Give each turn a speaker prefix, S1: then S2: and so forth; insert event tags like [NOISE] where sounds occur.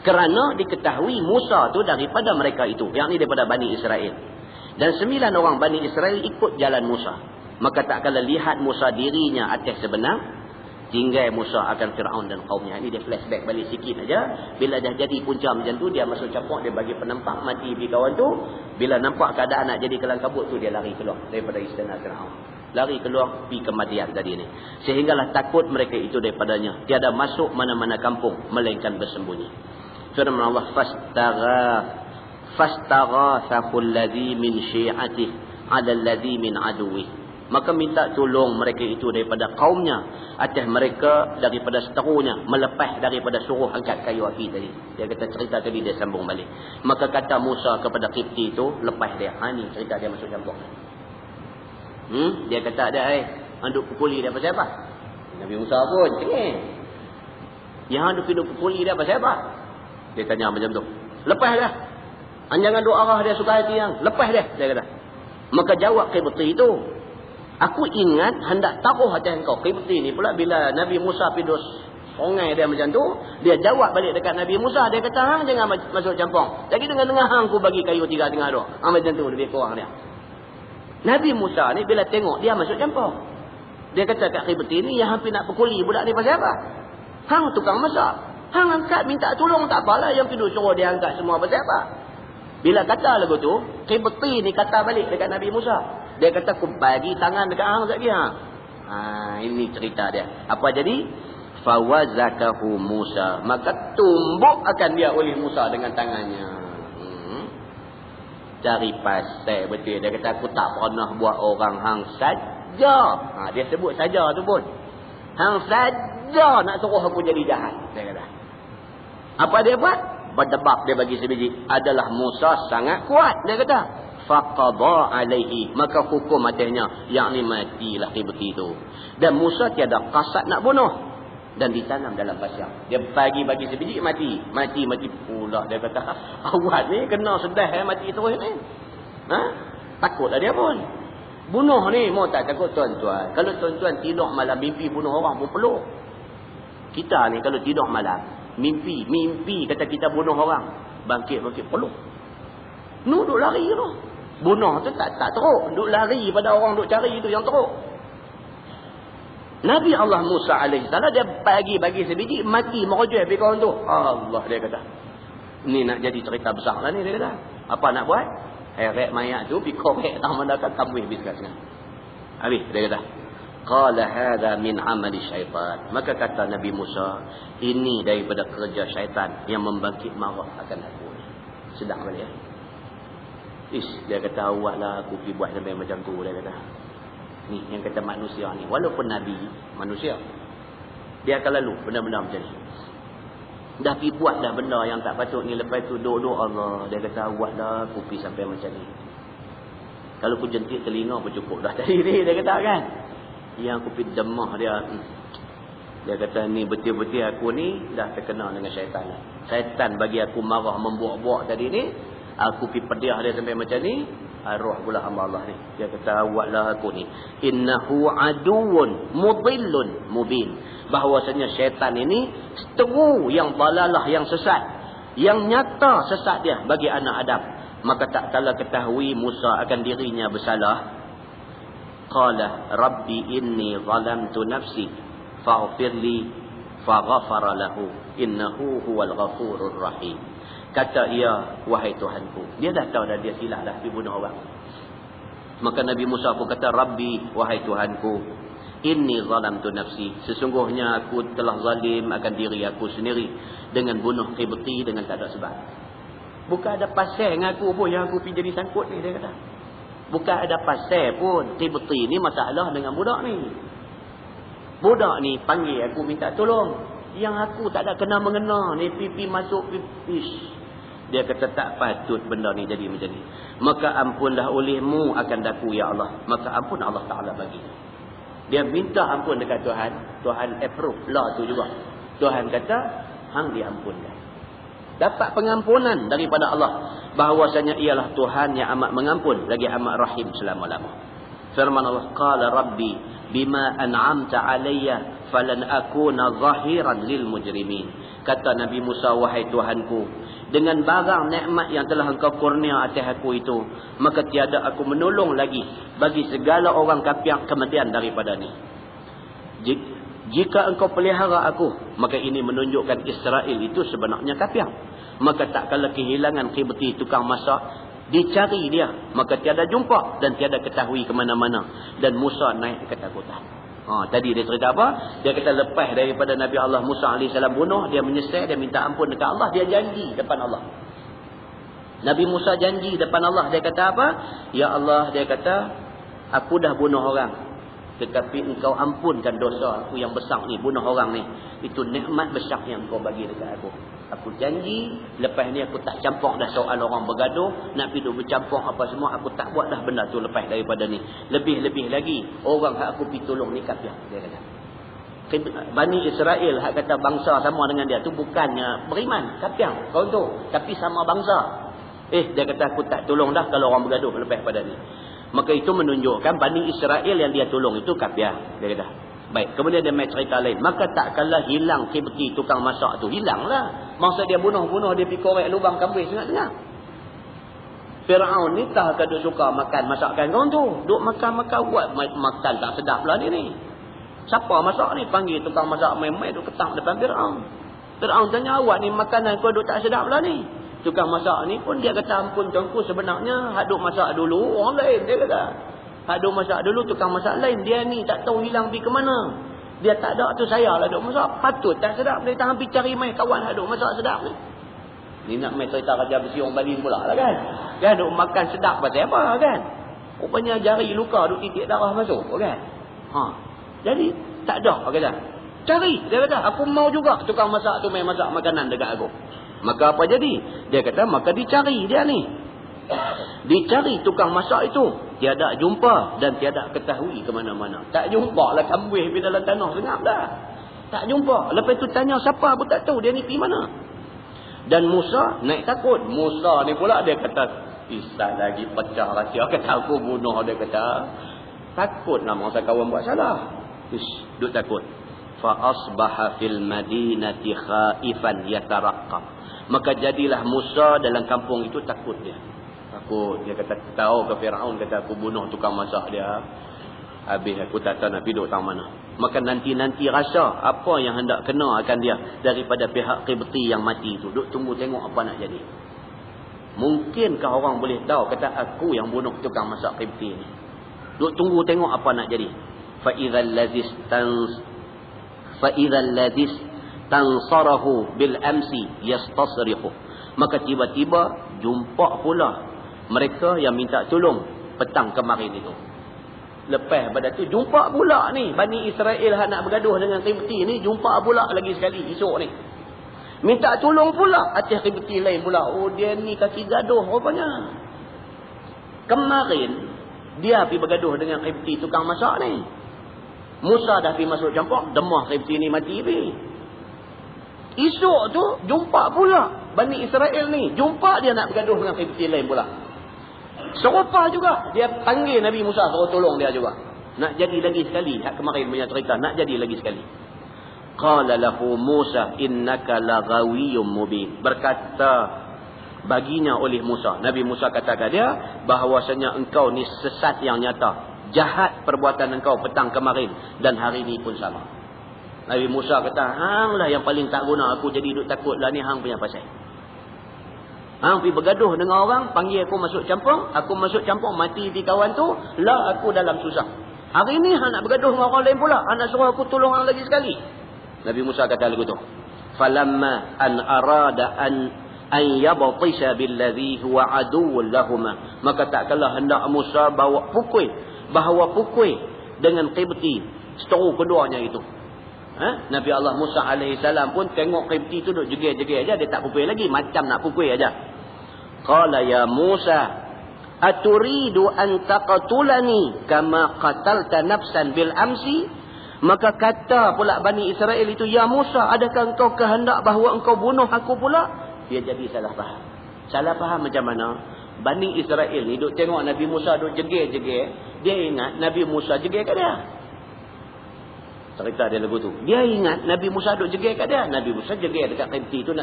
S1: Kerana diketahui Musa tu daripada mereka itu. Yang ni daripada Bani Israel. Dan sembilan orang Bani Israel ikut jalan Musa. Maka tak kala lihat Musa dirinya atas sebenar. Tinggal Musa akan Fir'aun dan kaumnya. Ini dia flashback balik sikit aja. Bila dah jadi punca macam tu, dia masuk campur, dia bagi penampak mati pergi kawan tu. Bila nampak keadaan nak jadi kelang kabut tu, dia lari keluar daripada istana Fir'aun. Lari keluar, pergi kematian tadi ni. Sehinggalah takut mereka itu daripadanya. Tiada masuk mana-mana kampung, melainkan bersembunyi firman Allah fastagha fastaghathu allazi min syi'atihi 'ala allazi min aduwi maka minta tolong mereka itu daripada kaumnya atas mereka daripada seterunya melepas daripada suruh angkat kayu api tadi. Dia kata cerita tadi dia sambung balik. Maka kata Musa kepada Qibti itu lepas dia. Ha ni cerita dia masuk campur. Hmm? Dia kata ada eh anduk pukuli dia pasal apa? Nabi Musa pun cengeng yang anduk hidup pukuli dia pasal apa? Dia tanya macam tu. Lepas dah. Jangan doa arah dia suka hati yang. Lepas dia. Dia kata. Maka jawab Kipti itu. Aku ingat hendak taruh atas engkau. Qibti ni pula bila Nabi Musa pidus songai dia macam tu. Dia jawab balik dekat Nabi Musa. Dia kata, hang jangan masuk campur. Jadi dengan tengah hang aku bagi kayu tiga tengah tu. Ha, macam tu lebih kurang dia. Nabi Musa ni bila tengok dia masuk campur. Dia kata kat Qibti ni yang hampir nak pukuli budak ni pasal apa? Hang tukang masak. Hang angkat minta tolong tak apalah yang pidus suruh dia angkat semua apa? Bila kata lagu tu, Qibti ni kata balik dekat Nabi Musa. Dia kata aku bagi tangan dekat hang sekali hang. Ha ini cerita dia. Apa jadi? Fawazakahu Musa. Maka tumbuk akan dia oleh Musa dengan tangannya. Hmm. Cari pasal betul. Dia kata aku tak pernah buat orang hang saja. Ha dia sebut saja tu pun. Hang saja nak suruh aku jadi jahat. Dia kata. Apa dia buat? Berdebak dia bagi sebiji. Adalah Musa sangat kuat. Dia kata. Faqada alaihi. Maka hukum atasnya yakni matilah kibti itu dan Musa tiada kasat nak bunuh. Dan ditanam dalam pasir. Dia bagi-bagi sebiji mati. Mati mati pula. Dia kata awak ni kena sedah eh, mati terus ni. Ha? Takutlah dia pun. Bunuh ni mau tak takut tuan-tuan. Kalau tuan-tuan tidur malam mimpi bunuh orang pun peluk kita ni kalau tidur malam mimpi mimpi kata kita bunuh orang bangkit-bangkit peluk Nuduk lari tu. Bunuh tu tak tak teruk. Duk lari pada orang duk cari itu yang teruk. Nabi Allah Musa AS dia bagi-bagi sebiji mati merujui pergi kawan tu. Allah dia kata. Ni nak jadi cerita besar lah ni dia kata. Apa nak buat? Heret mayat tu pergi korek tak mendakat kamu habis kat. Habis dia kata. Qala hadha min amali syaitan. Maka kata Nabi Musa, ini daripada kerja syaitan yang membangkit marah akan aku. Sedang balik ya. Ish, dia kata awak lah aku pergi buat sampai macam tu. Dia kata. Ni yang kata manusia ni. Walaupun Nabi, manusia. Dia akan lalu benda-benda macam ni. Dah pergi buat dah benda yang tak patut ni. Lepas tu duduk Allah. Dia kata awak lah aku pergi sampai macam ni. Kalau aku jentik telinga pun cukup dah [LAUGHS] tadi ni. Dia kata kan. Yang aku pergi demah dia. Hmm. Dia kata ni betul-betul aku ni dah terkenal dengan syaitan. Syaitan bagi aku marah membuat-buat tadi ni aku pi pediah dia sampai macam ni arwah pula hamba Allah ni dia kata awaklah aku ni innahu aduun mudillun mubin bahwasanya syaitan ini seteru yang balalah yang sesat yang nyata sesat dia bagi anak Adam maka tak kala ketahui Musa akan dirinya bersalah qala rabbi inni zalamtu nafsi faghfirli faghfara lahu innahu huwal ghafurur rahim Kata ia, wahai Tuhanku. Dia dah tahu dah dia silap dah pergi bunuh orang. Maka Nabi Musa pun kata, Rabbi, wahai Tuhanku. Inni zalam tu nafsi. Sesungguhnya aku telah zalim akan diri aku sendiri. Dengan bunuh kibti dengan tak ada sebab. Bukan ada pasal dengan aku pun yang aku pergi jadi sangkut ni, dia kata. Bukan ada pasal pun. Kibti ni masalah dengan budak ni. Budak ni panggil aku minta tolong. Yang aku tak ada kena mengena ni pipi masuk pipi. Dia kata tak patut benda ni jadi macam ni. Maka ampunlah olehmu akan daku ya Allah. Maka ampun Allah Ta'ala bagi. Dia minta ampun dekat Tuhan. Tuhan approve lah tu juga. Tuhan kata, hang diampunkan. Dapat pengampunan daripada Allah. Bahawasanya ialah Tuhan yang amat mengampun. Lagi amat rahim selama-lama. Firman Allah. Qala Rabbi bima an'amta alayya falan akuna zahiran lil mujrimin Kata Nabi Musa, wahai Tuhanku. Dengan barang nikmat yang telah engkau kurnia atas aku itu. Maka tiada aku menolong lagi. Bagi segala orang kapiak kemudian daripada ni. Jika engkau pelihara aku. Maka ini menunjukkan Israel itu sebenarnya kapiak. Maka tak kala kehilangan kibati tukang masak. Dicari dia. Maka tiada jumpa. Dan tiada ketahui ke mana-mana. Dan Musa naik ketakutan. Ha, tadi dia cerita apa? Dia kata lepas daripada Nabi Allah Musa AS bunuh. Dia menyesal, dia minta ampun dekat Allah. Dia janji depan Allah. Nabi Musa janji depan Allah. Dia kata apa? Ya Allah, dia kata, aku dah bunuh orang. Tetapi engkau ampunkan dosa aku yang besar ni. Bunuh orang ni. Itu nikmat besar yang kau bagi dekat aku. Aku janji, lepas ni aku tak campur dah soal orang bergaduh, nak pergi bercampur apa semua, aku tak buat dah benda tu lepas daripada ni. Lebih-lebih lagi, orang yang aku pergi tolong ni kapiah, dia kata. Bani Israel hak kata bangsa sama dengan dia tu bukannya beriman, kapiah, kau tu. Tapi sama bangsa. Eh, dia kata aku tak tolong dah kalau orang bergaduh lepas pada ni. Maka itu menunjukkan Bani Israel yang dia tolong itu kapiah, dia kata. Baik, kemudian dia main cerita lain. Maka tak takkanlah hilang kibti tukang masak tu. Hilanglah. Masa dia bunuh-bunuh, dia pergi korek lubang kambing tengah-tengah. Fir'aun ni tak akan suka makan masakan kau tu. Duk makan-makan buat makan tak sedap lah dia ni. Siapa masak ni? Panggil tukang masak main-main duk ketak depan Fir'aun. Fir'aun tanya awak ni makanan kau duk tak sedap lah ni. Tukang masak ni pun dia kata ampun tuanku sebenarnya haduk masak dulu orang lain dia kata. Ada masak dulu tukang masak lain. Dia ni tak tahu hilang pergi ke mana. Dia tak ada tu saya lah duk masak. Patut tak sedap. Dia tahan pergi cari main kawan duk masak sedap ni. Ni nak main cerita Raja Besi orang Bali pula lah kan. Kan duk makan sedap pasal apa kan. Rupanya jari luka duk titik darah masuk kan. Ha. Jadi tak ada kata. Cari. Dia kata aku mau juga tukang masak tu main masak makanan dekat aku. Maka apa jadi? Dia kata maka dicari dia ni. Dicari tukang masak itu. Tiada jumpa dan tiada ketahui ke mana-mana. Tak jumpa lah kambuih di dalam tanah sengap dah. Tak jumpa. Lepas tu tanya siapa pun tak tahu dia ni pergi mana. Dan Musa naik takut. Musa ni pula dia kata. Isat lagi pecah rahsia. Kata aku bunuh dia kata. Takut lah masa kawan buat salah. Ish, duduk takut. Fa'asbaha fil madinati khaifan yatarakam. Maka jadilah Musa dalam kampung itu takut dia takut. Dia kata tahu ke Firaun kata aku bunuh tukang masak dia. Habis aku tak tahu nak pergi tang mana. Maka nanti-nanti rasa apa yang hendak kena akan dia daripada pihak Qibti yang mati itu. Duk tunggu tengok apa nak jadi. Mungkinkah orang boleh tahu kata aku yang bunuh tukang masak Qibti ni. Duk tunggu tengok apa nak jadi. Fa idzal tansarahu bil amsi yastasrihu. Maka tiba-tiba jumpa pula mereka yang minta tolong petang kemarin itu. Lepas pada tu jumpa pula ni Bani Israel nak bergaduh dengan Qibti ni jumpa pula lagi sekali esok ni. Minta tolong pula atas Qibti lain pula. Oh dia ni kaki gaduh rupanya. Kemarin dia pergi bergaduh dengan Qibti tukang masak ni. Musa dah pergi masuk campur, demah Qibti ni mati pergi. Esok tu jumpa pula Bani Israel ni. Jumpa dia nak bergaduh dengan Qibti lain pula. Serupa juga. Dia panggil Nabi Musa suruh tolong dia juga. Nak jadi lagi sekali. Hak kemarin punya cerita. Nak jadi lagi sekali. Qala lahu Musa innaka laghawiyyum mubin. Berkata baginya oleh Musa. Nabi Musa katakan dia bahawasanya engkau ni sesat yang nyata. Jahat perbuatan engkau petang kemarin dan hari ini pun sama. Nabi Musa kata, hang lah yang paling tak guna aku jadi duduk takut lah ni hang punya pasal. Hang pergi bergaduh dengan orang, panggil aku masuk campur, aku masuk campur, mati di kawan tu, lah aku dalam susah. Hari ni hang nak bergaduh dengan orang lain pula, hang nak suruh aku tolong hang lagi sekali. Nabi Musa kata lagu tu. Falamma an arada an an yabtisha billadhi huwa aduwwul lahum. Maka tak kalah hendak Musa bawa pukul, bahawa pukul dengan Qibti, seteru keduanya itu. Ha? Nabi Allah Musa AS pun tengok Qibti tu duduk jegir-jegir aja, dia tak pukul lagi, macam nak pukul aja. Qala ya Musa aturidu an taqtulani kama qatalta nafsan bil amsi? Maka kata pula Bani Israel itu ya Musa adakah engkau kehendak bahawa engkau bunuh aku pula? Dia jadi salah faham. Salah faham macam mana? Bani Israel ni duk tengok Nabi Musa duk jegir-jegir dia ingat Nabi Musa jegir kat dia cerita dia lagu tu. Dia ingat Nabi Musa duduk jegir kat dia. Nabi Musa jegir dekat kemti tu